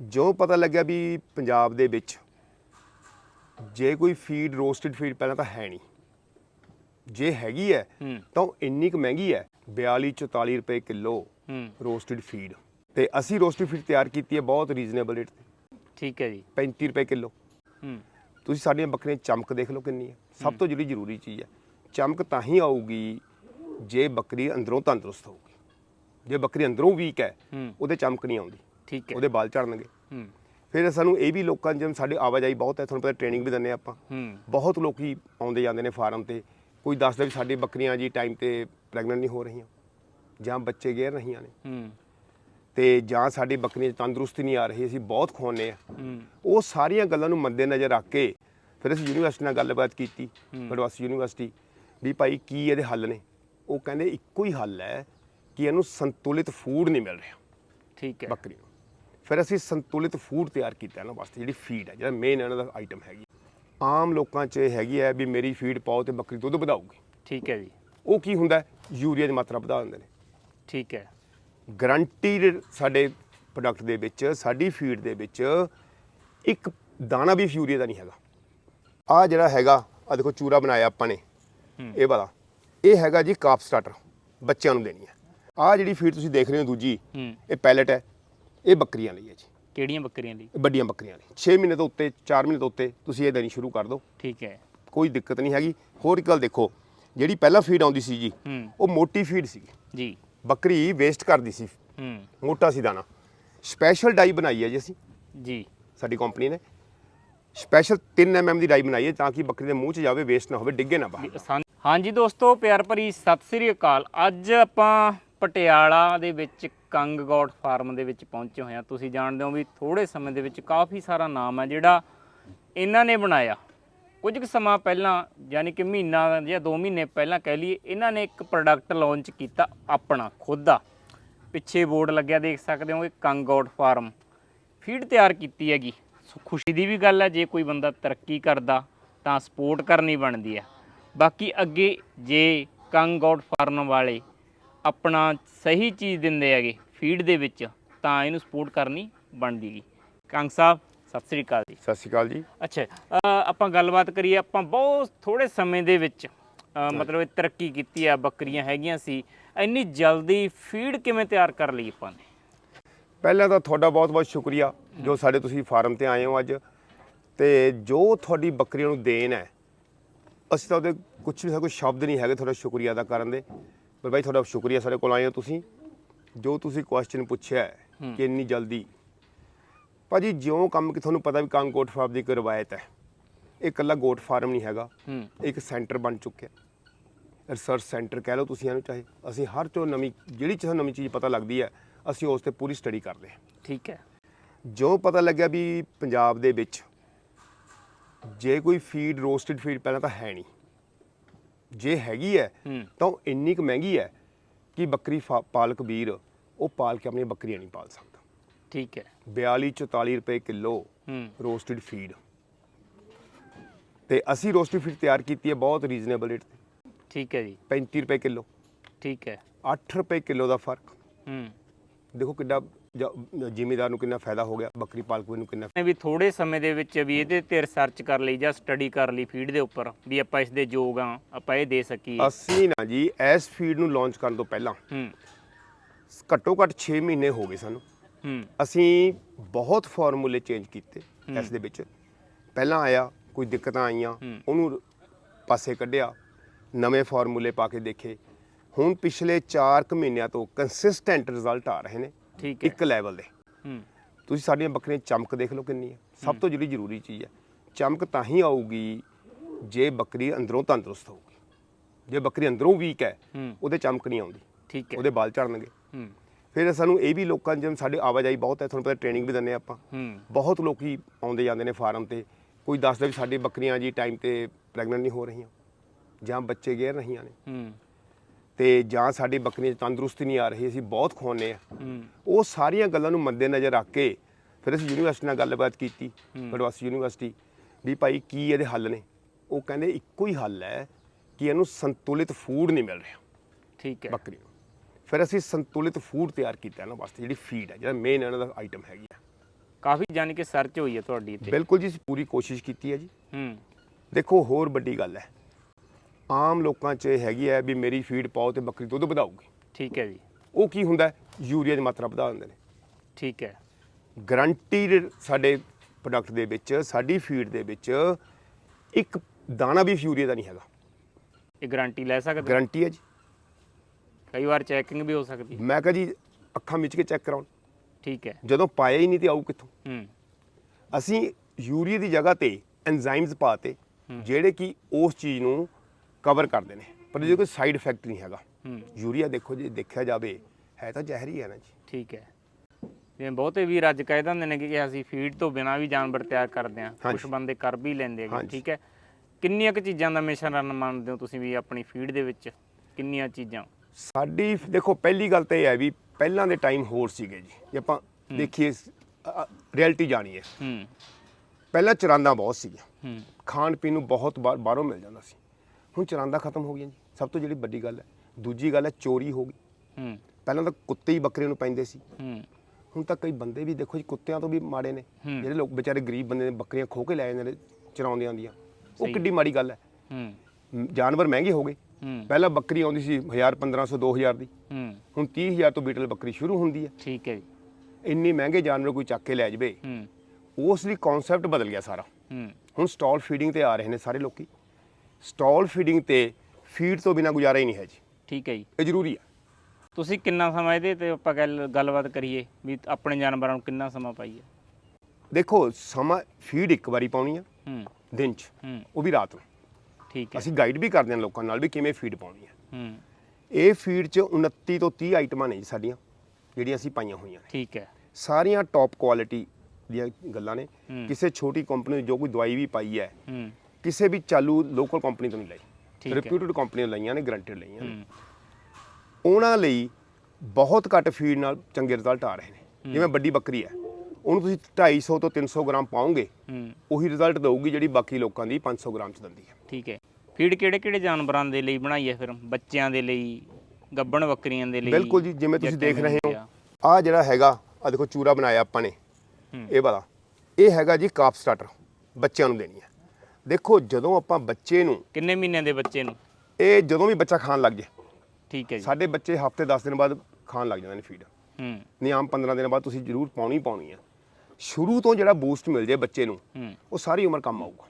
ਜੋ ਪਤਾ ਲੱਗਿਆ ਵੀ ਪੰਜਾਬ ਦੇ ਵਿੱਚ ਜੇ ਕੋਈ ਫੀਡ ਰੋਸਟਡ ਫੀਡ ਪਹਿਲਾਂ ਤਾਂ ਹੈ ਨਹੀਂ। ਜੇ ਹੈਗੀ ਹੈ ਤਾਂ ਉਹ ਇੰਨੀ ਕੁ ਮਹਿੰਗੀ ਹੈ। 42 44 ਰੁਪਏ ਕਿਲੋ ਰੋਸਟਡ ਫੀਡ ਤੇ ਅਸੀਂ ਰੋਸਟਡ ਫੀਡ ਤਿਆਰ ਕੀਤੀ ਹੈ ਬਹੁਤ ਰੀਜ਼ਨੇਬਲ ਰੇਟ ਤੇ। ਠੀਕ ਹੈ ਜੀ। 35 ਰੁਪਏ ਕਿਲੋ। ਤੁਸੀਂ ਸਾਡੀਆਂ ਬੱਕਰੀਆਂ ਚਮਕ ਦੇਖ ਲਓ ਕਿੰਨੀ ਹੈ। ਸਭ ਤੋਂ ਜਿਹੜੀ ਜ਼ਰੂਰੀ ਚੀਜ਼ ਹੈ ਚਮਕ ਤਾਂ ਹੀ ਆਊਗੀ ਜੇ ਬੱਕਰੀ ਅੰਦਰੋਂ ਤੰਦਰੁਸਤ ਹੋਊਗੀ। ਜੇ ਬੱਕਰੀ ਅੰਦਰੋਂ ਵੀਕ ਹੂੰ। ਉਹਦੇ ਚਮਕ ਨਹੀਂ ਆਉਂਦੀ। ਠੀਕ ਹੈ। ਉਹਦੇ ਵਾਲ ਝੜਨਗੇ। ਹੂੰ। ਫਿਰ ਸਾਨੂੰ ਇਹ ਵੀ ਲੋਕਾਂ ਜਿਵੇਂ ਸਾਡੇ ਆਵਾਜਾਈ ਬਹੁਤ ਹੈ ਤੁਹਾਨੂੰ ਪਤਾ ਟ੍ਰੇਨਿੰਗ ਵੀ ਦਿੰਦੇ ਆਪਾਂ। ਹੂੰ। ਬਹੁਤ ਲੋਕੀ ਆਉਂਦੇ ਜਾਂਦੇ ਨੇ ਫਾਰਮ ਤੇ। ਕੋਈ ਦੱਸਦਾ ਵੀ ਸਾਡੀ ਬੱਕਰੀਆਂ ਜੀ ਟਾਈਮ ਤੇ ਪ੍ਰੈਗਨੈਂਟ ਨਹੀਂ ਹੋ ਰਹੀਆਂ। ਜਾਂ ਬੱਚੇ ਗੇਰ ਰਹੀਆਂ ਨੇ। ਹੂੰ। ਤੇ ਜਾਂ ਸਾਡੀ ਬੱਕਰੀਆਂ 'ਚ ਤੰਦਰੁਸਤੀ ਨਹੀਂ ਆ ਰਹੀ ਅਸੀਂ ਬਹੁਤ ਖਵਾਉਂਦੇ ਆ ਹੂੰ। ਉਹ ਸਾਰੀਆਂ ਗੱਲਾਂ ਨੂੰ ਮੱਦੇਨਜ਼ਰ ਰੱਖ ਕੇ ਫਿਰ ਅਸੀਂ ਯੂਨੀਵਰਸਿਟੀ ਨਾਲ ਗੱਲਬਾਤ ਕੀਤੀ ਹੂੰ। ਬਡਵਾਸ ਯੂਨੀਵਰਸਿਟੀ ਵੀ ਭਾਈ ਕੀ ਇਹਦੇ ਹੱਲ ਨੇ? ਉਹ ਕਹਿੰਦੇ ਇੱਕੋ ਹੀ ਹੱਲ ਹੈ ਕਿ ਇਹਨੂੰ ਸੰਤੁਲਿਤ ਫੂਡ ਨਹੀਂ ਮਿਲ ਰਿਹਾ ਠੀਕ ਹੈ। ਬੱਕਰੀ ਨੂੰ। ਫਿਰ ਅਸੀਂ ਸੰਤੁਲਿਤ ਫੂਡ ਤਿਆਰ ਕੀਤਾ ਇਹਨਾਂ ਵਾਸਤੇ ਜਿਹੜੀ ਫੀਡ ਹੈ ਜਿਹੜਾ ਮੇਨ ਇਹਨਾਂ ਦਾ ਆਈਟਮ ਹੈਗੀ। ਆਮ ਲੋਕਾਂ 'ਚ ਹੈਗੀ ਹੈ ਵੀ ਮੇਰੀ ਫੀਡ ਪਾਓ ਤੇ ਬੱਕਰੀ ਦੁੱਧ ਵਧਾਊਗੀ ਠੀਕ ਹੈ ਜੀ। ਉਹ ਕੀ ਹੁੰਦਾ? ਯੂਰੀਆ ਦੀ ਮਾਤਰਾ ਵਧਾ ਦਿੰਦੇ ਨੇ। ਠੀਕ ਹੈ। ਗਰੰਟੀਡ ਸਾਡੇ ਪ੍ਰੋਡਕਟ ਦੇ ਵਿੱਚ ਸਾਡੀ ਫੀਡ ਦੇ ਵਿੱਚ ਇੱਕ ਦਾਣਾ ਵੀ ਯੂਰੀਆ ਦਾ ਨਹੀਂ ਹੈਗਾ। ਆ ਜਿਹੜਾ ਹੈਗਾ ਆ ਦੇਖੋ ਚੂਰਾ ਬਣਾਇਆ ਆਪਾਂ ਨੇ। ਇਹ ਵਾਲਾ। ਇਹ ਹੈਗਾ ਜੀ ਕਾਪ ਸਟਾਰਟਰ ਬੱਚਿਆਂ ਨੂੰ ਦੇਣੀ ਹੈ। ਆ ਜਿਹੜੀ ਫੀਡ ਤੁਸੀਂ ਦੇਖ ਰਹੇ ਹੋ ਦੂਜੀ ਇਹ ਪੈਲਟ ਹੈ। ਇਹ ਬੱਕਰੀਆਂ ਲਈ ਹੈ ਜੀ। ਕਿਹੜੀਆਂ ਬੱਕਰੀਆਂ ਲਈ? ਵੱਡੀਆਂ ਬੱਕਰੀਆਂ ਲਈ। 6 ਮਹੀਨੇ ਤੋਂ ਉੱਤੇ 4 ਮਹੀਨੇ ਤੋਂ ਉੱਤੇ ਤੁਸੀਂ ਇਹ ਦੇਣੀ ਸ਼ੁਰੂ ਕਰ ਦਿਓ। ਠੀਕ ਹੈ। ਕੋਈ ਦਿੱਕਤ ਨਹੀਂ ਹੈਗੀ। ਹੋਰ ਇੱਕ ਗੱਲ ਦੇਖੋ ਜਿਹੜੀ ਪਹਿਲਾਂ ਫੀਡ ਆਉਂਦੀ ਸੀ ਜੀ ਉਹ ਮੋਟੀ ਫੀਡ ਸੀ। ਜੀ। ਬੱਕਰੀ ਵੇਸਟ ਕਰਦੀ ਸੀ। ਹੂੰ। ਮੋਟਾ ਸੀ ਦਾਣਾ। ਸਪੈਸ਼ਲ ਡਾਈ ਬਣਾਈ ਹੈ ਜੀ ਅਸੀਂ। ਜੀ। ਸਾਡੀ ਕੰਪਨੀ ਨੇ। ਸਪੈਸ਼ਲ 3 ਐਮਐਮ ਦੀ ਡਾਈ ਬਣਾਈ ਹੈ ਤਾਂ ਕਿ ਬੱਕਰੀ ਦੇ ਮੂੰਹ 'ਚ ਜਾਵੇ ਵੇਸਟ ਨਾ ਹੋਵੇ ਡਿੱਗੇ ਨਾ ਬਾਹਰ। ਹਾਂਜੀ ਦੋਸਤੋ ਪਿਆਰ ਭਰੀ ਸਤਿ ਸ੍ਰੀ ਅਕਾਲ। ਅੱਜ ਆਪਾਂ ਪਟਿਆਲਾ ਦੇ ਵਿੱਚ ਕੰਗ ਗੋਡ ਫਾਰਮ ਦੇ ਵਿੱਚ ਪਹੁੰਚੇ ਹੋਏ ਹਾਂ ਤੁਸੀਂ ਜਾਣਦੇ ਹੋ ਵੀ ਥੋੜੇ ਸਮੇਂ ਦੇ ਵਿੱਚ ਕਾਫੀ ਸਾਰਾ ਨਾਮ ਹੈ ਜਿਹੜਾ ਇਹਨਾਂ ਨੇ ਬਣਾਇਆ। ਕੁਝ ਕੁ ਸਮਾਂ ਪਹਿਲਾਂ, ਯਾਨੀ ਕਿ ਮਹੀਨਾ ਜਾਂ 2 ਮਹੀਨੇ ਪਹਿਲਾਂ ਕਹਿ ਲਈਏ, ਇਹਨਾਂ ਨੇ ਇੱਕ ਪ੍ਰੋਡਕਟ ਲਾਂਚ ਕੀਤਾ ਆਪਣਾ, ਖੁਦ ਦਾ। ਪਿੱਛੇ ਬੋਰਡ ਲੱਗਿਆ, ਦੇਖ ਸਕਦੇ ਹੋ ਕਿ ਕੰਗ ਗੋਡ ਫਾਰਮ। ਫੀਡ ਤਿਆਰ ਕੀਤੀ ਹੈਗੀ। ਸੋ ਖੁਸ਼ੀ ਦੀ ਵੀ ਗੱਲ ਹੈ, ਜੇ ਕੋਈ ਬੰਦਾ ਤਰੱਕੀ ਕਰਦਾ, ਤਾਂ ਸਪੋਰਟ ਕਰਨੀ ਬਣਦੀ ਹੈ। ਬਾਕੀ ਅੱਗੇ ਜੇ ਕੰਗ ਗੋਡ ਫਾਰਮ ਵਾਲੇ ਆਪਣਾ ਸਹੀ ਚੀਜ਼ ਦਿੰਦੇ ਹੈਗੇ ਫੀਡ ਦੇ ਵਿੱਚ ਤਾਂ ਇਹਨੂੰ ਸਪੋਰਟ ਕਰਨੀ ਬਣਦੀ ਹੈਗੀ ਕੰਗ ਸਾਹਿਬ ਸਤਿ ਸ੍ਰੀ ਅਕਾਲ ਜੀ। ਸਤਿ ਸ਼੍ਰੀ ਅਕਾਲ ਜੀ। ਅੱਛਾ ਆਪਾਂ ਗੱਲਬਾਤ ਕਰੀਏ ਆਪਾਂ ਬਹੁਤ ਥੋੜੇ ਸਮੇਂ ਦੇ ਵਿੱਚ ਮਤਲਬ ਇਹ ਤਰੱਕੀ ਕੀਤੀ ਆ ਬੱਕਰੀਆਂ ਹੈਗੀਆਂ ਸੀ ਇੰਨੀ ਜਲਦੀ ਫੀਡ ਕਿਵੇਂ ਤਿਆਰ ਕਰ ਲਈ ਆਪਾਂ ਨੇ? ਪਹਿਲਾਂ ਤਾਂ ਤੁਹਾਡਾ ਬਹੁਤ-ਬਹੁਤ ਸ਼ੁਕਰੀਆ ਜੋ ਸਾਡੇ ਤੁਸੀਂ ਫਾਰਮ ਤੇ ਆਏ ਹੋ ਅੱਜ ਤੇ ਜੋ ਤੁਹਾਡੀ ਬੱਕਰੀਆਂ ਨੂੰ ਦੇਣ ਹੈ ਅਸੀਂ ਤਾਂ ਉਹਦੇ ਕੁਝ ਵੀ ਕੋਈ ਸ਼ਬਦ ਨਹੀਂ ਹੈਗੇ ਤੁਹਾਡਾ ਸ਼ੁਕਰੀਆ ਅਦਾ ਕਰਨ ਦੇ। ਪਰ ਭਾਈ ਤੁਹਾਡਾ ਸ਼ੁਕਰੀਆ ਸਾਡੇ ਕੋਲ ਆਏ ਹੋ ਤੁਸੀਂ। ਜੋ ਤੁਸੀਂ ਕੁਐਸਚਨ ਪੁੱਛਿਆ ਹੈ। ਕਿ ਇੰਨੀ ਜਲਦੀ। ਭਾਜੀ ਜਿਉਂ ਕੰਮ ਕਿ ਤੁਹਾਨੂੰ ਪਤਾ ਵੀ ਕੰਗ ਗੋਟ ਫਾਰਮ ਦੀ ਇੱਕ ਰਵਾਇਤ ਹੈ। ਇਹ ਇਕੱਲਾ ਗੋਟ ਫਾਰਮ ਨਹੀਂ ਹੈਗਾ। ਇੱਕ ਸੈਂਟਰ ਬਣ ਚੁੱਕਿਆ। ਰਿਸਰਚ ਸੈਂਟਰ ਕਹਿ ਲਓ ਤੁਸੀਂ ਇਹਨੂੰ ਚਾਹੇ। ਅਸੀਂ ਹਰ ਤੋਂ ਨਵੀਂ ਜਿਹੜੀ ਚੀਜ਼ ਨਵੀਂ ਚੀਜ਼ ਪਤਾ ਲੱਗਦੀ ਹੈ ਅਸੀਂ ਉਸ ਤੇ ਪੂਰੀ ਸਟੱਡੀ ਕਰਦੇ ਹਾਂ। ਠੀਕ ਹੈ। ਜੋ ਪਤਾ ਲੱਗਿਆ ਵੀ ਪੰਜਾਬ ਦੇ ਵਿੱਚ ਜੇ ਕੋਈ ਫੀਡ ਰੋਸਟਡ ਫੀਡ ਪਹਿਲਾਂ ਤਾਂ ਹੈ ਨਹੀਂ। ਜੇ ਹੈਗੀ ਹੈ। ਤਾਂ ਉਹ ਇੰਨੀ ਕੁ ਮਹਿੰਗੀ ਹੈ ਕਿ ਬੱਕਰੀ ਪਾਲਕ ਵੀਰ ਉਹ ਪਾਲ ਕੇ ਆਪਣੀਆਂ ਬੱਕਰੀਆਂ ਨਹੀਂ ਪਾਲ ਸਕਦਾ। ਠੀਕ ਹੈ 42 44 ਰੁਪਏ ਕਿਲੋ ਰੋਸਟਡ ਫੀਡ। ਤੇ ਅਸੀਂ ਰੋਸਟਡ ਫੀਡ ਤਿਆਰ ਕੀਤੀ ਹੈ ਬਹੁਤ ਰੀਜ਼ਨੇਬਲ ਰੇਟ ਤੇ। ਠੀਕ ਹੈ ਜੀ। 35 ਰੁਪਏ ਕਿਲੋ। ਠੀਕ ਹੈ 8 ਰੁਪਏ ਕਿਲੋ ਦਾ ਫ਼ਰਕ। ਹੂੰ। ਦੇਖੋ ਕਿੱਡਾ ਜ਼ਿਮੀਦਾਰ ਨੂੰ ਕਿੰਨਾ ਫਾਇਦਾ ਹੋ ਗਿਆ ਬੱਕਰੀ ਪਾਲਕ ਨੂੰ ਕਿੰਨਾ ਨੇ ਵੀ ਥੋੜੇ ਸਮੇਂ ਦੇ ਵਿੱਚ ਵੀ ਇਹਦੇ ਤੇ ਰਿਸਰਚ ਕਰ ਲਈ ਜਾਂ ਸਟੱਡੀ ਕਰ ਲਈ ਫੀਡ ਦੇ ਉੱਪਰ ਵੀ ਆਪਾਂ ਇਸ ਦੇ ਯੋਗ ਆ ਆਪਾਂ ਇਹ ਦੇ ਸਕੀਏ। ਅਸੀਂ ਨਾ ਜੀ ਇਸ ਫੀਡ ਨੂੰ ਲਾਂਚ ਕਰਨ ਤੋਂ ਪਹਿਲਾਂ ਹੂੰ। ਘੱਟੋ ਘੱਟ 6 ਮਹੀਨੇ ਹੋ ਗਏ ਸਾਨੂੰ। ਹੂੰ। ਅਸੀਂ ਬਹੁਤ ਫਾਰਮੂਲੇ ਚੇਂਜ ਕੀਤੇ। ਇਸ ਦੇ ਵਿੱਚ। ਪਹਿਲਾਂ ਆਇਆ ਕੋਈ ਦਿੱਕਤਾਂ ਆਈਆਂ। ਉਹਨੂੰ ਪਾਸੇ ਕੱਢਿਆ ਨਵੇਂ ਫਾਰਮੂਲੇ ਪਾ ਕੇ ਦੇਖੇ ਹੁਣ ਪਿਛਲੇ 4 ਕੁ ਮਹੀਨਿਆਂ ਤੋਂ ਕੰਸਿਸਟੈਂਟ ਰਿਜ਼ਲਟ ਆ ਰਹੇ ਨੇ ਠੀਕ ਹੈ। ਇੱਕ ਲੈਵਲ ਦੇ। ਹੂੰ। ਤੁਸੀਂ ਸਾਡੀਆਂ ਬੱਕਰੀਆਂ ਚਮਕ ਦੇਖ ਲਓ ਕਿੰਨੀ ਹੈ। ਸਭ ਤੋਂ ਜਿਹੜੀ ਜ਼ਰੂਰੀ ਚੀਜ਼ ਹੈ ਚਮਕ ਤਾਂ ਹੀ ਆਊਗੀ ਜੇ ਬੱਕਰੀ ਅੰਦਰੋਂ ਤੰਦਰੁਸਤ ਹੋਊਗੀ। ਜੇ ਬੱਕਰੀ ਅੰਦਰੋਂ ਵੀਕ ਹੈ ਹੂੰ। ਉਹਦੇ ਚਮਕ ਨਹੀਂ ਆਉਂਦੀ। ਠੀਕ ਹੈ। ਉਹਦੇ ਵਾਲ ਝੜਨਗੇ। ਹੂੰ। ਫਿਰ ਸਾਨੂੰ ਇਹ ਵੀ ਲੋਕਾਂ ਜਿਵੇਂ ਸਾਡੇ ਆਵਾਜਾਈ ਬਹੁਤ ਹੈ ਤੁਹਾਨੂੰ ਪਤਾ ਟ੍ਰੇਨਿੰਗ ਵੀ ਦਿੰਦੇ ਆਪਾਂ। ਹੂੰ। ਬਹੁਤ ਲੋਕੀ ਆਉਂਦੇ ਜਾਂਦੇ ਨੇ ਫਾਰਮ ਤੇ। ਕੋਈ ਦੱਸਦਾ ਵੀ ਸਾਡੀ ਬੱਕਰੀਆਂ ਜੀ ਟਾਈਮ ਤੇ ਪ੍ਰੈਗਨੈਂਟ ਨਹੀਂ ਹੋ ਰਹੀਆਂ ਜਾਂ ਬੱਚੇ ਗੇਰ ਰਹੀਆਂ ਨੇ। ਹੂੰ। ਤੇ ਜਾਂ ਸਾਡੀ ਬੱਕਰੀਆਂ 'ਚ ਤੰਦਰੁਸਤੀ ਨਹੀਂ ਆ ਰਹੀ ਅਸੀਂ ਬਹੁਤ ਖਵਾਉਂਦੇ ਆ ਉਹ ਸਾਰੀਆਂ ਗੱਲਾਂ ਨੂੰ ਮੱਦੇਨਜ਼ਰ ਰੱਖ ਕੇ ਫਿਰ ਅਸੀਂ ਯੂਨੀਵਰਸਿਟੀ ਨਾਲ ਗੱਲਬਾਤ ਕੀਤੀ ਹੂੰ। ਬਡਵਾਸ ਯੂਨੀਵਰਸਿਟੀ ਵੀ ਭਾਈ ਕੀ ਇਹਦੇ ਹੱਲ ਨੇ? ਉਹ ਕਹਿੰਦੇ ਇੱਕੋ ਹੀ ਹੱਲ ਹੈ ਕਿ ਇਹਨੂੰ ਸੰਤੁਲਿਤ ਫੂਡ ਨਹੀਂ ਮਿਲ ਰਿਹਾ ਠੀਕ ਹੈ। ਬੱਕਰੀ ਨੂੰ। ਫਿਰ ਅਸੀਂ ਸੰਤੁਲਿਤ ਫੂਡ ਤਿਆਰ ਕੀਤਾ ਇਹਨਾਂ ਵਾਸਤੇ ਜਿਹੜੀ ਫੀਡ ਹੈ ਜਿਹੜਾ ਮੇਨ ਇਹਨਾਂ ਦਾ ਆਈਟਮ ਹੈਗੀ ਹੈ ਕਾਫੀ ਜਾਣੀ ਕਿ ਸਰਚ ਹੋਈ ਹੈ ਤੁਹਾਡੀ ਇੱਥੇ। ਬਿਲਕੁਲ ਜੀ ਅਸੀਂ ਪੂਰੀ ਕੋਸ਼ਿਸ਼ ਕੀਤੀ ਹੈ ਜੀ। ਹੂੰ। ਦੇਖੋ ਹੋਰ ਵੱਡੀ ਗੱਲ ਹੈ ਆਮ ਲੋਕਾਂ 'ਚ ਹੈਗੀ ਹੈ ਵੀ ਮੇਰੀ ਫੀਡ ਪਾਓ ਤੇ ਬੱਕਰੀ ਦੁੱਧ ਵਧਾਊਗੀ। ਠੀਕ ਹੈ ਜੀ। ਉਹ ਕੀ ਹੁੰਦਾ? ਯੂਰੀਆ ਦੀ ਮਾਤਰਾ ਵਧਾ ਦਿੰਦੇ ਨੇ। ਠੀਕ ਹੈ। ਗਰੰਟੀ ਸਾਡੇ ਪ੍ਰੋਡਕਟ ਦੇ ਵਿੱਚ ਸਾਡੀ ਫੀਡ ਦੇ ਵਿੱਚ ਇੱਕ ਦਾਣਾ ਵੀ ਯੂਰੀਆ ਦਾ ਨਹੀਂ ਹੈਗਾ। ਇਹ ਗਾਰੰਟੀ ਲੈ ਸਕਦੇ ਗਰੰਟੀ ਹੈ ਜੀ। ਕਈ ਵਾਰ ਚੈਕਿੰਗ ਵੀ ਹੋ ਸਕਦੀ ਹੈ। ਮੈਂ ਕਹਾਂ ਜੀ ਅੱਖਾਂ ਵਿੱਚ ਕੇ ਚੈੱਕ ਕਰਾਉਣ। ਠੀਕ ਹੈ। ਜਦੋਂ ਪਾਇਆ ਹੀ ਨਹੀਂ ਤੇ ਆਊ ਕਿੱਥੋਂ? ਹੂੰ। ਅਸੀਂ ਯੂਰੀਆ ਦੀ ਜਗ੍ਹਾ ਤੇ ਐਂਜ਼ਾਈਮਸ ਪਾਤੇ ਜਿਹੜੇ ਕਿ ਉਸ ਚੀਜ਼ ਨੂੰ ਕਵਰ ਕਰਦੇ ਨੇ। ਪਰ ਜੇ ਕੋਈ ਸਾਈਡ ਇਫੈਕਟ ਨਹੀਂ ਹੈਗਾ। ਹੂੰ। ਯੂਰੀਆ ਦੇਖੋ ਜੇ ਦੇਖਿਆ ਜਾਵੇ ਹੈ ਤਾਂ ਜ਼ਹਿਰੀ ਹੈ ਨਾ ਜੀ। ਠੀਕ ਹੈ। ਜਿਵੇਂ ਬਹੁਤੇ ਵੀਰ ਅੱਜ ਕਹਿ ਦਿੰਦੇ ਨੇ ਕਿ ਅਸੀਂ ਫੀਡ ਤੋਂ ਬਿਨਾਂ ਵੀ ਜਾਨਵਰ ਤਿਆਰ ਕਰਦੇ ਹਾਂਜੀ। ਕੁਝ ਬੰਦੇ ਕਰ ਵੀ ਲੈਂਦੇ ਹੈਗੇ। ਠੀਕ ਹੈ। ਕਿੰਨੀਆਂ ਕੁ ਚੀਜ਼ਾਂ ਦਾ ਮਿਸ਼ਰਣ ਮੰਨਦੇ ਹੋ ਤੁਸੀਂ ਵੀ ਆਪਣੀ ਫੀਡ ਦੇ ਵਿੱਚ? ਕਿੰਨੀਆਂ ਚੀਜ਼ਾਂ? ਸਾਡੀ ਦੇਖੋ ਪਹਿਲੀ ਗੱਲ ਤਾਂ ਇਹ ਹੈ ਵੀ ਪਹਿਲਾਂ ਦੇ ਟਾਈਮ ਹੋਰ ਸੀਗੇ ਜੀ। ਜੇ ਆਪਾਂ ਦੇਖੀਏ ਰਿਐਲਿਟੀ ਜਾਣੀਏ। ਹੂੰ। ਪਹਿਲਾਂ ਚਰਾਂਦਾ ਬਹੁਤ ਸੀਗੀਆਂ। ਹੂੰ। ਖਾਣ ਪੀਣ ਨੂੰ ਬਹੁਤ ਬਾਹਰੋਂ ਮਿਲ ਜਾਂਦਾ ਸੀ। ਹੁਣ ਚਰਾਂਦਾ ਖਤਮ ਹੋ ਗਈਆਂ ਜੀ। ਸਭ ਤੋਂ ਜਿਹੜੀ ਵੱਡੀ ਗੱਲ ਹੈ ਦੂਜੀ ਗੱਲ ਹੈ ਚੋਰੀ ਹੋ ਗਈ। ਹੂੰ। ਪਹਿਲਾਂ ਤਾਂ ਕੁੱਤੇ ਹੀ ਬੱਕਰੀਆਂ ਨੂੰ ਪੈਂਦੇ ਸੀ। ਹੂੰ। ਹੁਣ ਤਾਂ ਕਈ ਬੰਦੇ ਵੀ ਦੇਖੋ ਜੀ ਕੁੱਤਿਆਂ ਤੋਂ ਵੀ ਮਾੜੇ ਨੇ। ਹੂੰ। ਜਿਹੜੇ ਲੋਕ ਵਿਚਾਰੇ ਗਰੀਬ ਬੰਦੇ ਨੇ ਬੱਕਰੀਆਂ ਖੋ ਕੇ ਲੈ ਜਾਂਦੇ ਨੇ ਚਰਾਉਂਦਿਆਂ ਦੀਆਂ। ਉਹ ਸਹੀ। ਕਿੱਡੀ ਮਾੜੀ ਗੱਲ ਹੈ। ਹੂੰ। ਮ, ਜਾਨਵਰ ਮਹਿੰਗੇ ਹੋ ਗਏ। ਹੂੰ। ਪਹਿਲਾਂ ਬੱਕਰੀ ਆਉਂਦੀ ਸੀ 1000 1500 2000 ਦੀ ਹੂੰ। ਹੁਣ 30000 ਤੋਂ ਬੀਟਲ ਬੱਕਰੀ ਸ਼ੁਰੂ ਹੁੰਦੀ ਹੈ। ਠੀਕ ਹੈ ਜੀ। ਇੰਨੀ ਮਹਿੰਗੇ ਜਾਨਵਰ ਕੋਈ ਚੱਕ ਕੇ ਲੈ ਜਾਵੇ। ਹੂੰ। ਉਸ ਲਈ ਕਨਸੈਪਟ ਬਦਲ ਗਿਆ ਸਾਰਾ। ਹੂੰ। ਹੁਣ ਸਟਾਲ ਫੀਡਿੰਗ ਤੇ ਆ ਰਹੇ ਨੇ ਸਾਰੇ ਲੋਕੀ। ਸਟਾਲ ਫੀਡਿੰਗ ਤੇ ਫੀਡ ਤੋਂ ਬਿਨਾ ਗੁਜ਼ਾਰਾ ਹੀ ਨਹੀਂ ਹੈ ਜੀ। ਠੀਕ ਹੈ ਜੀ। ਇਹ ਜ਼ਰੂਰੀ ਹੈ। ਤੁਸੀਂ ਕਿੰਨਾ ਸਮਾਂ ਇਹਦੇ ਤੇ ਆਪਾਂ ਗੱਲ ਗੱਲਬਾਤ ਕਰੀਏ ਵੀ ਆਪਣੇ ਜਾਨਵਰਾਂ ਨੂੰ ਕਿੰਨਾ ਸਮਾਂ ਪਾਈਏ? ਦੇਖੋ ਸਮਾਂ ਫੀਡ ਇੱਕ ਵਾਰੀ ਪਾਉਣੀ ਆ ਹੂੰ। ਦਿਨ 'ਚ ਹੂੰ। ਉਹ ਵੀ ਰਾਤ ਨੂੰ। ਠੀਕ ਹੈ। ਅਸੀਂ ਗਾਈਡ ਵੀ ਕਰਦੇ ਹਾਂ ਲੋਕਾਂ ਨਾਲ ਵੀ ਕਿਵੇਂ ਫੀਡ ਪਾਉਣੀ ਹੈ ਹੂੰ। ਇਹ ਫੀਡ 'ਚ 29 ਤੋਂ 30 ਆਈਟਮਾਂ ਨੇ ਜੀ ਸਾਡੀਆਂ ਜਿਹੜੀਆਂ ਅਸੀਂ ਪਾਈਆਂ ਹੋਈਆਂ ਨੇ। ਠੀਕ ਹੈ। ਸਾਰੀਆਂ ਟੌਪ ਕੁਆਲਿਟੀ ਦੀਆਂ ਗੱਲਾਂ ਨੇ। ਕਿਸੇ ਛੋਟੀ ਕੰਪਨੀ ਜੋ ਕੋਈ ਦਵਾਈ ਵੀ ਪਾਈ ਹੈ ਹੂੰ। ਕਿਸੇ ਵੀ ਚਾਲੂ ਲੋਕਲ ਕੰਪਨੀ ਤੋਂ ਨਹੀਂ ਠੀਕ ਲਈ ਹੈ। ਰਿਪਿਊਟਡ ਕੰਪਨੀ ਤੋਂ ਲਈਆਂ ਨੇ ਗਰੰਟਡ ਲਈਆਂ ਨੇ। ਉਹਨਾਂ ਲਈ ਬਹੁਤ ਘੱਟ ਫੀਡ ਨਾਲ ਚੰਗੇ ਰਿਜ਼ਲਟ ਆ ਰਹੇ ਨੇ। ਜਿਵੇਂ ਵੱਡੀ ਬੱਕਰੀ ਹੈ। ਉਹਨੂੰ ਤੁਸੀਂ 250 ਤੋਂ 300 ਗ੍ਰਾਮ ਪਾਓਗੇ ਹੂੰ। ਉਹੀ ਰਿਜ਼ਲਟ ਦਊਗੀ ਜਿਹੜੀ ਬਾਕੀ ਲੋਕਾਂ ਦੀ 500 ਗ੍ਰਾਮ ਚ ਦਿੰਦੀ ਹੈ। ਠੀਕ ਹੈ। ਫੀਡ ਕਿਹੜੇ ਕਿਹੜੇ ਜਾਨਵਰਾਂ ਦੇ ਲਈ ਬਣਾਈ ਹੈ ਫਿਰ? ਬੱਚਿਆਂ ਦੇ ਲਈ ਗੱਬਣ ਬੱਕਰੀਆਂ ਦੇ ਲਈ? ਬਿਲਕੁਲ ਜੀ ਜਿਵੇਂ ਤੁਸੀਂ ਦੇਖ ਰਹੇ ਹੋ। ਆਹ ਜਿਹੜਾ ਹੈਗਾ ਆ ਦੇਖੋ ਚੂਰਾ ਬਣਾਇਆ ਆਪਾਂ ਨੇ। ਇਹ ਵਾਲਾ। ਇਹ ਹੈਗਾ ਜੀ ਕਾਪ ਸਟਾਰਟਰ ਬੱਚਿਆਂ ਨੂੰ ਦੇਣੀ ਹੈ। ਦੇਖੋ ਜਦੋਂ ਆਪਾਂ ਬੱਚੇ ਨੂੰ ਕਿੰਨੇ ਮਹੀਨਿਆਂ ਦੇ ਬੱਚੇ ਨੂੰ? ਇਹ ਜਦੋਂ ਵੀ ਬੱਚਾ ਖਾਣ ਲੱਗ ਜੇ ਠੀਕ ਹੈ ਜੀ। ਸਾਡੇ ਬੱਚੇ ਹਫ਼ਤੇ 10 ਦਿਨ ਬਾਅਦ ਖਾਣ ਲੱਗ ਜਾਂਦੇ ਨੇ ਫੀਡ ਹੂੰ। ਨਹੀਂ ਆਮ 15 ਦਿਨ ਬਾਅਦ ਤੁਸੀਂ ਜ਼ਰੂਰ ਪਾਉਣੀ ਪਾਉਣੀ ਹੈ ਸ਼ੁਰੂ ਤੋਂ ਜਿਹੜਾ ਬੂਸਟ ਮਿਲ ਜੇ ਬੱਚੇ ਨੂੰ ਹੂੰ। ਉਹ ਸਾਰੀ ਉਮਰ ਕੰਮ ਆਊਗਾ।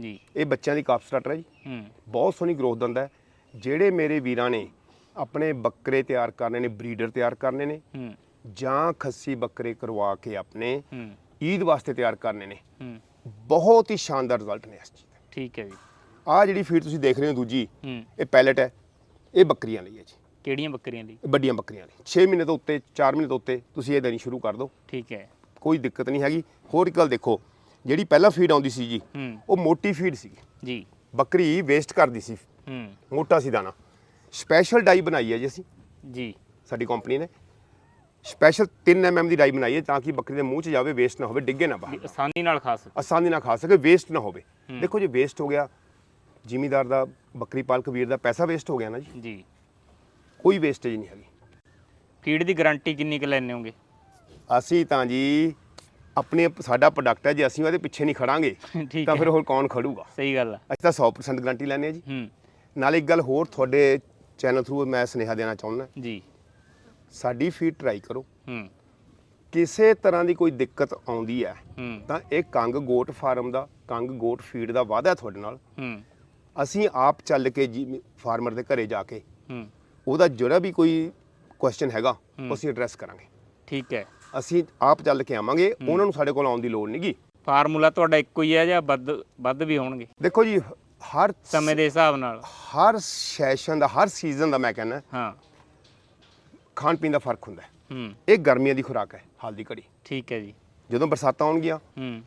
ਜੀ। ਇਹ ਬੱਚਿਆਂ ਦੀ ਕਾਪ ਸਟਾਰਟਰ ਹੈ ਜੀ। ਹੂੰ। ਬਹੁਤ ਸੋਹਣੀ ਗਰੋਥ ਦਿੰਦਾ ਹੈ। ਜਿਹੜੇ ਮੇਰੇ ਵੀਰਾਂ ਨੇ ਆਪਣੇ ਬੱਕਰੇ ਤਿਆਰ ਕਰਨੇ ਨੇ ਬਰੀਡਰ ਤਿਆਰ ਕਰਨੇ ਨੇ ਹੂੰ। ਜਾਂ ਖੱਸੀ ਬੱਕਰੇ ਕਰਵਾ ਕੇ ਆਪਣੇ ਹੂੰ। ਈਦ ਵਾਸਤੇ ਤਿਆਰ ਕਰਨੇ ਨੇ ਹੂੰ। ਬਹੁਤ ਹੀ ਸ਼ਾਨਦਾਰ ਰਿਜ਼ਲਟ ਨੇ ਇਸ ਚੀਜ਼ ਦੇ। ਠੀਕ ਹੈ ਜੀ। ਆਹ ਜਿਹੜੀ ਫੀਡ ਤੁਸੀਂ ਦੇਖ ਰਹੇ ਹੋ ਦੂਜੀ ਹੂੰ। ਇਹ ਪੈਲਟ ਹੈ ਇਹ ਬੱਕਰੀਆਂ ਲਈ ਹੈ ਜੀ। ਕਿਹੜੀਆਂ ਬੱਕਰੀਆਂ ਲਈ? ਇਹ ਵੱਡੀਆਂ ਬੱਕਰੀਆਂ ਲਈ। 6 ਮਹੀਨੇ ਤੋਂ ਉੱਤੇ 4 ਮਹੀਨੇ ਤੋਂ ਉੱਤੇ ਤੁਸੀਂ ਇਹ ਦੇਣੀ ਸ਼ੁਰੂ ਕਰ ਦਿਓ। ਠੀਕ ਹੈ। ਕੋਈ ਦਿੱਕਤ ਨਹੀਂ ਹੈਗੀ। ਹੋਰ ਇੱਕ ਗੱਲ ਦੇਖੋ ਜਿਹੜੀ ਪਹਿਲਾਂ ਫੀਡ ਆਉਂਦੀ ਸੀ ਜੀ ਹੂੰ। ਉਹ ਮੋਟੀ ਫੀਡ ਸੀ ਜੀ। ਬੱਕਰੀ ਵੇਸਟ ਕਰਦੀ ਸੀ। ਹੂੰ। ਮੋਟਾ ਸੀ ਦਾਣਾ। ਸਪੈਸ਼ਲ ਡਾਈ ਬਣਾਈ ਹੈ ਜੀ ਅਸੀਂ। ਜੀ। ਸਾਡੀ ਕੰਪਨੀ ਨੇ। ਸਪੈਸ਼ਲ 3 ਐਮਐਮ ਦੀ ਡਾਈ ਬਣਾਈ ਹੈ ਤਾਂ ਕਿ ਬੱਕਰੀ ਦੇ ਮੂੰਹ 'ਚ ਜਾਵੇ ਵੇਸਟ ਨਾ ਹੋਵੇ ਡਿੱਗੇ ਨਾ ਬਾਹਰ। ਆਸਾਨੀ ਨਾਲ ਖਾ ਸਕੋ। ਆਸਾਨੀ ਨਾਲ ਖਾ ਸਕੇ ਵੇਸਟ ਨਾ ਹੋਵੇ। ਦੇਖੋ ਜੇ ਵੇਸਟ ਹੋ ਗਿਆ। ਜ਼ਿਮੀਦਾਰ ਦਾ ਬੱਕਰੀ ਪਾਲਕ ਵੀਰ ਦਾ ਪੈਸਾ ਵੇਸਟ ਹੋ ਗਿਆ ਨਾ ਜੀ। ਜੀ। ਕੋਈ ਵੇਸਟੇਜ ਨਹੀਂ ਹੈਗੀ। ਫੀਡ ਦੀ ਗਾਰੰਟੀ ਕਿੰਨੀ ਕੁ ਲੈਣੇ ਹੋਗੇ? ਅਸੀਂ ਤਾਂ ਜੀ ਆਪਣੇ ਸਾਡਾ ਪ੍ਰੋਡਕਟ ਹੈ ਜੇ ਅਸੀਂ ਉਹਦੇ ਪਿੱਛੇ ਨਹੀਂ ਖੜਾਂਗੇ ਠੀਕ ਤਾਂ ਹੈ ਫਿਰ ਹੋਰ ਕੌਣ ਖੜੂਗਾ? ਸਹੀ ਗੱਲ ਆ। ਅਸੀਂ ਤਾਂ 100% ਗਾਰੰਟੀ ਲੈਂਦੇ ਹਾਂ ਜੀ। ਹੂੰ। ਨਾਲ ਇੱਕ ਗੱਲ ਹੋਰ ਤੁਹਾਡੇ ਚੈਨਲ ਥਰੂ ਮੈਂ ਸੁਨੇਹਾ ਦੇਣਾ ਚਾਹੁੰਦਾ। ਜੀ। ਸਾਡੀ ਫੀਡ ਟਰਾਈ ਕਰੋ। ਹੂੰ। ਕਿਸੇ ਤਰ੍ਹਾਂ ਦੀ ਕੋਈ ਦਿੱਕਤ ਆਉਂਦੀ ਹੈ ਹੂੰ। ਤਾਂ ਇਹ ਕੰਗ ਗੋਟ ਫਾਰਮ ਦਾ ਕੰਗ ਗੋਟ ਫੀਡ ਦਾ ਵਾਅਦਾ ਹੈ ਤੁਹਾਡੇ ਨਾਲ। ਹੂੰ। ਅਸੀਂ ਆਪ ਚੱਲ ਕੇ ਜੀ ਫਾਰਮਰ ਦੇ ਘਰੇ ਜਾ ਕੇ ਹੂੰ। ਉਹਦਾ ਜਿਹੜਾ ਵੀ ਕੋਈ ਕੁਐਸਚਨ ਹੈਗਾ ਉਹ ਅਸੀਂ ਐਡਰੈਸ ਕਰਾਂਗੇ। ਠੀਕ ਹੈ। ਅਸੀਂ ਆਪ ਚੱਲ ਕੇ ਆਵਾਂਗੇ ਉਹਨਾਂ ਨੂੰ ਸਾਡੇ ਕੋਲ ਆਉਣ ਦੀ ਲੋੜ ਨਹੀਂਗੀ ਫਾਰਮੂਲਾ ਤੁਹਾਡਾ ਇੱਕੋ ਹੀ ਹੈ ਜਾਂ ਵੱਧ ਵੱਧ ਵੀ ਹੋਣਗੇ? ਦੇਖੋ ਜੀ ਹਰ ਸਮੇਂ ਦੇ ਹਿਸਾਬ ਨਾਲ। ਹਰ ਸੈਸ਼ਨ ਦਾ ਹਰ ਸੀਜ਼ਨ ਦਾ ਮੈਂ ਕਹਿੰਦਾ ਹਾਂ। ਖਾਣ ਪੀਣ ਦਾ ਫ਼ਰਕ ਹੁੰਦਾ ਹੈ। ਹੂੰ। ਇਹ ਗਰਮੀਆਂ ਦੀ ਖੁਰਾਕ ਹੈ ਹਾਲ ਦੀ ਘੜੀ। ਠੀਕ ਹੈ ਜੀ। ਜਦੋਂ ਬਰਸਾਤਾਂ ਆਉਣਗੀਆਂ ਹੂੰ।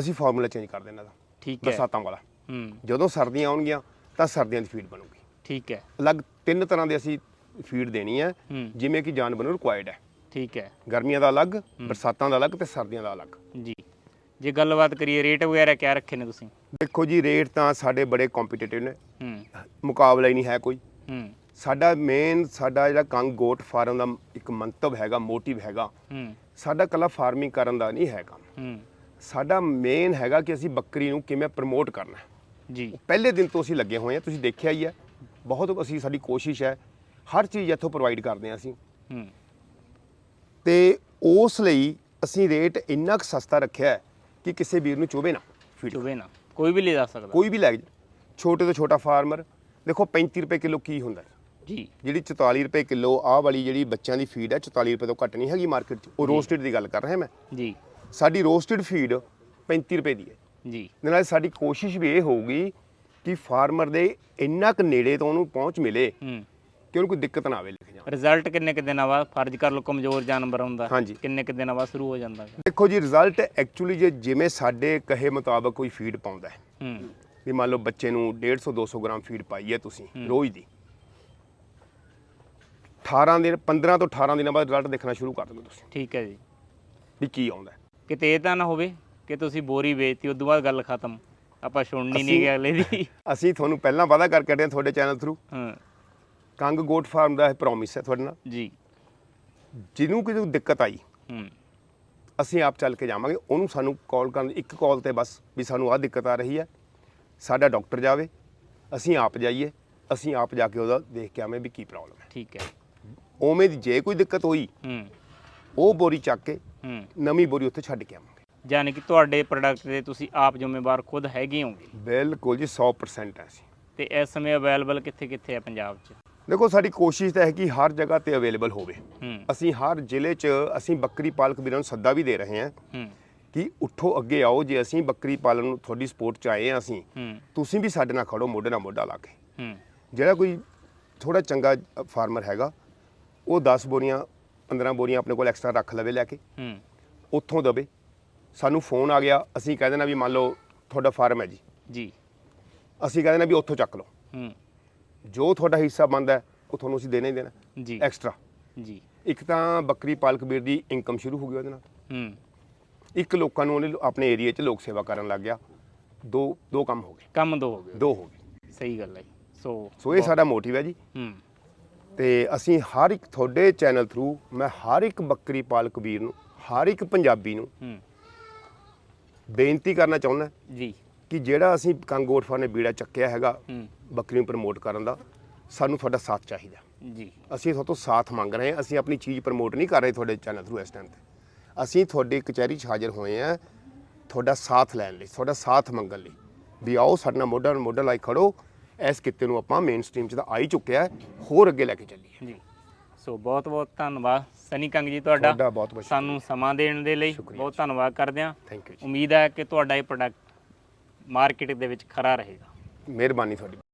ਅਸੀਂ ਫਾਰਮੂਲਾ ਚੇਂਜ ਕਰ ਦੇਣਾ ਦਾ ਠੀਕ ਹੈ। ਬਰਸਾਤਾਂ ਵਾਲਾ। ਹੂੰ। ਜਦੋਂ ਸਰਦੀਆਂ ਆਉਣਗੀਆਂ ਤਾਂ ਸਰਦੀਆਂ ਦੀ ਫੀਡ ਬਣੂਗੀ। ਠੀਕ ਹੈ। ਅਲੱਗ ਤਿੰਨ ਤਰ੍ਹਾਂ ਦੇ ਅਸੀਂ ਫੀਡ ਦੇਣੀ ਹੈ ਹੂੰ। ਜਿਵੇਂ ਕਿ ਜਾਨਵਰ ਨੂੰ ਰਿਕੁਆਇਰਡ ਹੈ। ਠੀਕ ਹੈ। ਗਰਮੀਆਂ ਦਾ ਅਲੱਗ ਬਰਸਾਤਾਂ ਦਾ ਅਲੱਗ ਤੇ ਸਰਦੀਆਂ ਦਾ ਅਲੱਗ। ਜੀ। ਜੇ ਗੱਲਬਾਤ ਕਰੀਏ ਰੇਟ ਵਗੈਰਾ ਕਿਆ ਰੱਖੇ ਨੇ ਤੁਸੀਂ? ਦੇਖੋ ਜੀ ਰੇਟ ਤਾਂ ਸਾਡੇ ਬੜੇ ਕੰਪੀਟੀਟਿਵ ਨੇ। ਹੂੰ। ਮੁਕਾਬਲਾ ਹੀ ਨਹੀਂ ਹੈ ਕੋਈ। ਹੂੰ। ਸਾਡਾ ਮੇਨ ਸਾਡਾ ਜਿਹੜਾ ਕੰਗ ਗੋਟ ਫਾਰਮ ਦਾ ਇੱਕ ਮੰਤਵ ਹੈਗਾ ਮੋਟਿਵ ਹੈਗਾ। ਹੂੰ। ਸਾਡਾ ਕੱਲਾ ਫਾਰਮਿੰਗ ਕਰਨ ਦਾ ਨਹੀਂ ਹੈ ਕੰਮ ਹੂੰ। ਸਾਡਾ ਮੇਨ ਹੈਗਾ ਕਿ ਅਸੀਂ ਬੱਕਰੀ ਨੂੰ ਕਿਵੇਂ ਪ੍ਰਮੋਟ ਕਰਨਾ ਹੈ। ਜੀ। ਪਹਿਲੇ ਦਿਨ ਤੋਂ ਅਸੀਂ ਲੱਗੇ ਹੋਏ ਹਾਂ ਤੁਸੀਂ ਦੇਖਿਆ ਹੀ ਹੈ। ਬਹੁਤ ਅਸੀਂ ਸਾਡੀ ਕੋਸ਼ਿਸ਼ ਹੈ ਹਰ ਚੀਜ਼ ਇੱਥੋਂ ਪ੍ਰੋਵਾਈਡ ਕਰਦੇ ਹਾਂ ਅਸੀਂ। ਹੂੰ। ਤੇ ਉਸ ਲਈ ਅਸੀਂ ਰੇਟ ਇੰਨਾ ਕੁ ਸਸਤਾ ਰੱਖਿਆ ਹੈ ਕਿ ਕਿਸੇ ਵੀਰ ਨੂੰ ਚੁਭੇ ਨਾ ਚੁਵੇ ਨਾ। ਕੋਈ ਵੀ ਲੈ ਜਾ ਸਕਦਾ। ਕੋਈ ਵੀ ਲੈ ਜਾ। ਛੋਟੇ ਤੋਂ ਛੋਟਾ ਫਾਰਮਰ ਦੇਖੋ 35 ਰੁਪਏ ਕਿਲੋ ਕੀ ਹੁੰਦਾ ਹੈ? ਜੀ। ਜਿਹੜੀ 44 ਰੁਪਏ ਕਿਲੋ ਆਹ ਵਾਲੀ ਜਿਹੜੀ ਬੱਚਿਆਂ ਦੀ ਫੀਡ ਹੈ 44 ਰੁਪਏ ਤੋਂ ਘੱਟ ਨਹੀਂ ਹੈਗੀ ਮਾਰਕੀਟ 'ਚ। ਉਹ ਰੋਸਟਡ ਦੀ ਗੱਲ ਕਰ ਰਿਹਾ ਮੈਂ। ਜੀ। ਸਾਡੀ ਰੋਸਟਡ ਫੀਡ 35 ਰੁਪਏ ਦੀ ਹੈ। ਜੀ। ਦੇ ਨਾਲ ਸਾਡੀ ਕੋਸ਼ਿਸ਼ ਵੀ ਇਹ ਹੋਊਗੀ ਕਿ ਫਾਰਮਰ ਦੇ ਇੰਨਾ ਕੁ ਨੇੜੇ ਤੋਂ ਉਹਨੂੰ ਪਹੁੰਚ ਮਿਲੇ ਹੂੰ। ਕਿ ਉਹਨੂੰ ਕੋਈ ਦਿੱਕਤ ਨਾ ਆਵੇ ਲਿਖ ਜਾ ਰਿਜ਼ਲਟ ਕਿੰਨੇ ਕੁ ਦਿਨਾਂ ਬਾਅਦ ਫਰਜ਼ ਕਰ ਲਓ ਕਮਜ਼ੋਰ ਜਾਨਵਰ ਹੁੰਦਾ ਹਾਂਜੀ। ਕਿੰਨੇ ਕੁ ਦਿਨਾਂ ਬਾਅਦ ਸ਼ੁਰੂ ਹੋ ਜਾਂਦਾ ਹੈ? ਦੇਖੋ ਜੀ ਰਿਜ਼ਲਟ ਐਕਚੁਅਲੀ ਜੇ ਜਿਵੇਂ ਸਾਡੇ ਕਹੇ ਮੁਤਾਬਕ ਕੋਈ ਫੀਡ ਪਾਉਂਦਾ ਹੈ। ਹੂੰ। ਵੀ ਮੰਨ ਲਓ ਬੱਚੇ ਨੂੰ 150 200 ਗ੍ਰਾਮ ਫੀਡ ਪਾਈ ਹੈ ਤੁਸੀਂ ਰੋਜ਼ ਦੀ। 18 ਦਿਨ 15 ਤੋਂ 18 ਦਿਨਾਂ ਬਾਅਦ ਰਿਜ਼ਲਟ ਦੇਖਣਾ ਸ਼ੁਰੂ ਕਰ ਦੋਗੇ ਤੁਸੀਂ। ਠੀਕ ਹੈ ਜੀ। ਵੀ ਕੀ ਆਉਂਦਾ ਹੈ। ਕਿਤੇ ਇਹ ਤਾਂ ਨਾ ਹੋਵੇ ਕਿ ਤੁਸੀਂ ਬੋਰੀ ਵੇਚਤੀ ਉਦੋਂ ਬਾਅਦ ਗੱਲ ਖਤਮ। ਆਪਾਂ ਸੁਣਨੀ ਨਹੀਂ ਅਸੀਂ- ਗਏ ਅਗਲੇ ਦੀ। ਅਸੀਂ ਤੁਹਾਨੂੰ ਪਹਿਲਾਂ ਵਾਅਦਾ ਕਰਕੇ ਹਟੇ ਹਾਂ ਤੁਹਾਡੇ ਚੈਨਲ ਥਰੂ ਹਾਂ। ਕੰਗ ਗੋਟ ਫਾਰਮ ਦਾ ਇਹ ਪ੍ਰੋਮਿਸ ਹੈ ਤੁਹਾਡੇ ਨਾਲ। ਜੀ। ਜਿਹਨੂੰ ਕੋਈ ਦਿੱਕਤ ਆਈ ਹੂੰ। ਅਸੀਂ ਆਪ ਚੱਲ ਕੇ ਜਾਵਾਂਗੇ। ਉਹਨੂੰ ਸਾਨੂੰ ਕਾਲ ਕਰਨ ਇੱਕ ਕਾਲ ਤੇ ਬਸ ਵੀ ਸਾਨੂੰ ਆਹ ਦਿੱਕਤ ਆ ਰਹੀ ਹੈ। ਸਾਡਾ ਡਾਕਟਰ ਜਾਵੇ ਅਸੀਂ ਆਪ ਜਾਈਏ ਅਸੀਂ ਆਪ ਜਾ ਕੇ ਉਹਦਾ ਦੇਖ ਕੇ ਆਵੇਂ ਵੀ ਕੀ ਪ੍ਰੋਬਲਮ ਹੈ। ਠੀਕ ਹੈ। ਉਵੇਂ ਦੀ ਜੇ ਕੋਈ ਦਿੱਕਤ ਹੋਈ ਹੂੰ। ਉਹ ਬੋਰੀ ਚੱਕ ਕੇ ਹੂੰ। ਨਵੀਂ ਬੋਰੀ ਉੱਥੇ ਛੱਡ ਕੇ ਆਵਾਂਗੇ। ਯਾਨੀ ਕਿ ਤੁਹਾਡੇ ਪ੍ਰੋਡਕਟ ਦੇ ਤੁਸੀਂ ਆਪ ਜ਼ਿੰਮੇਵਾਰ ਖੁਦ ਹੈਗੇ ਹੋਗੇ। ਬਿਲਕੁਲ ਜੀ 100% ਹੈ ਅਸੀਂ। ਤੇ ਇਸ ਸਮੇਂ ਅਵੇਲੇਬਲ ਕਿੱਥੇ ਕਿੱਥੇ ਹੈ ਪੰਜਾਬ 'ਚ? ਦੇਖੋ ਸਾਡੀ ਕੋਸ਼ਿਸ਼ ਤਾਂ ਹੈ ਕਿ ਹਰ ਜਗ੍ਹਾ ਤੇ ਅਵੇਲੇਬਲ ਹੋਵੇ। ਹੂੰ। ਅਸੀਂ ਹਰ ਜ਼ਿਲ੍ਹੇ 'ਚ ਅਸੀਂ ਬੱਕਰੀ ਪਾਲਕ ਵੀਰਾਂ ਨੂੰ ਸੱਦਾ ਵੀ ਦੇ ਰਹੇ ਹਾਂ ਹੂੰ। ਕਿ ਉੱਠੋ ਅੱਗੇ ਆਓ ਜੇ ਅਸੀਂ ਬੱਕਰੀ ਪਾਲਣ ਨੂੰ ਤੁਹਾਡੀ ਸਪੋਰਟ 'ਚ ਆਏ ਹਾਂ ਅਸੀਂ ਹੂੰ। ਤੁਸੀਂ ਵੀ ਸਾਡੇ ਨਾਲ ਖੜੋ ਮੋਢੇ ਨਾਲ ਮੋਢਾ ਲਾ ਕੇ। ਹੂੰ। ਜਿਹੜਾ ਕੋਈ ਥੋੜਾ ਚੰਗਾ ਫਾਰਮਰ ਹੈਗਾ ਉਹ 10 ਬੋਰੀਆਂ 15 ਬੋਰੀਆਂ ਆਪਣੇ ਕੋਲ ਐਕਸਟਰਾ ਰੱਖ ਲਵੇ ਲੈ ਕੇ। ਹੂੰ। ਉੱਥੋਂ ਦਵੇ। ਸਾਨੂੰ ਫੋਨ ਆ ਗਿਆ ਅਸੀਂ ਕਹਿ ਦੇਣਾ ਵੀ ਮੰਨ ਲਓ ਤੁਹਾਡਾ ਫਾਰਮ ਹੈ ਜੀ। ਜੀ। ਅਸੀਂ ਕਹਿ ਦੇਣਾ ਵੀ ਉੱਥੋਂ ਚੱਕ ਲਓ। ਹੂੰ। ਜੋ ਤੁਹਾਡਾ ਹਿੱਸਾ ਬਣਦਾ ਹੈ, ਉਹ ਤੁਹਾਨੂੰ ਅਸੀਂ ਦੇਣਾ ਹੀ ਦੇਣਾ। ਜੀ। ਐਕਸਟਰਾ ਜੀ। ਇੱਕ ਤਾਂ ਬੱਕਰੀ ਪਾਲਕ ਵੀਰ ਦੀ ਇਨਕਮ ਸ਼ੁਰੂ ਹੋ ਗਈ ਉਹਦੇ ਨਾਲ। ਹੂੰ। ਇੱਕ ਲੋਕਾਂ ਨੂੰ ਉਹਨੇ ਆਪਣੇ ਏਰੀਆ 'ਚ ਲੋਕ ਸੇਵਾ ਕਰਨ ਲੱਗ ਗਿਆ। ਦੋ ਦੋ ਕੰਮ ਹੋ ਗਏ। ਕੰਮ ਦੋ ਹੋ ਗਏ। ਦੋ ਹੋ ਗਏ। ਸਹੀ ਗੱਲ ਹੈ। ਸੋ ਸੋ ਇਹ ਸਾਡਾ ਮੋਟਿਵ ਹੈ ਜੀ। ਹੂੰ। ਤੇ ਅਸੀਂ ਹਰ ਇੱਕ ਤੁਹਾਡੇ ਚੈਨਲ ਥਰੂ ਮੈਂ ਹਰ ਇੱਕ ਬੱਕਰੀ ਪਾਲਕ ਵੀਰ ਨੂੰ ਹਰ ਇੱਕ ਪੰਜਾਬੀ ਨੂੰ ਹੂੰ। ਬੇਨਤੀ ਕਰਨਾ ਚਾਹੁੰਦਾ ਜੀ। ਕਿ ਜਿਹੜਾ ਅਸੀਂ ਕੰਗੋਟ ਫਾਰ ਨੇ ਬੀੜਾ ਚੱਕਿਆ ਹੈਗਾ ਹੂੰ। ਬੱਕਰੀ ਨੂੰ ਪ੍ਰਮੋਟ ਕਰਨ ਦਾ ਸਾਨੂੰ ਤੁਹਾਡਾ ਸਾਥ ਚਾਹੀਦਾ। ਜੀ। ਅਸੀਂ ਤੁਹਾਡੇ ਤੋਂ ਸਾਥ ਮੰਗ ਰਹੇ ਹਾਂ ਅਸੀਂ ਆਪਣੀ ਚੀਜ਼ ਪ੍ਰਮੋਟ ਨਹੀਂ ਕਰ ਰਹੇ ਤੁਹਾਡੇ ਚੈਨਲ ਥਰੂ ਇਸ ਟਾਈਮ ਤੇ। ਅਸੀਂ ਤੁਹਾਡੀ ਕਚਹਿਰੀ 'ਚ ਹਾਜ਼ਰ ਹੋਏ ਹਾਂ ਤੁਹਾਡਾ ਸਾਥ ਲੈਣ ਲਈ ਤੁਹਾਡਾ ਸਾਥ ਮੰਗਣ ਲਈ। ਵੀ ਆਓ ਸਾਡੇ ਨਾਲ ਮੋਢਾ ਨਾਲ ਮੋਢਾ ਲਾਈ ਖੜੋ ਇਸ ਕਿੱਤੇ ਨੂੰ ਆਪਾਂ ਮੇਨ ਸਟ੍ਰੀਮ 'ਚ ਤਾਂ ਆ ਹੀ ਚੁੱਕਿਆ ਹੈ ਹੋਰ ਅੱਗੇ ਲੈ ਕੇ ਚੱਲੀਏ। ਜੀ। ਸੋ ਬਹੁਤ ਬਹੁਤ ਧੰਨਵਾਦ ਸਨੀ ਕੰਗ ਜੀ ਤੁਹਾਡਾ। ਤੁਹਾਡਾ ਬਹੁਤ ਬਹੁਤ ਸਾਨੂੰ ਸਮਾਂ ਦੇਣ ਦੇ ਲਈ ਬਹੁਤ ਧੰਨਵਾਦ ਕਰਦੇ ਹਾਂ। ਥੈਂਕ ਯੂ ਜੀ। ਉਮੀਦ ਹੈ ਕਿ ਤੁਹਾਡਾ ਇਹ ਪ੍ਰੋਡਕਟ ਮਾਰਕੀਟ ਦੇ ਵਿੱਚ ਖਰਾ ਰਹੇਗਾ। ਮਿਹਰਬਾਨੀ ਤੁਹਾਡੀ।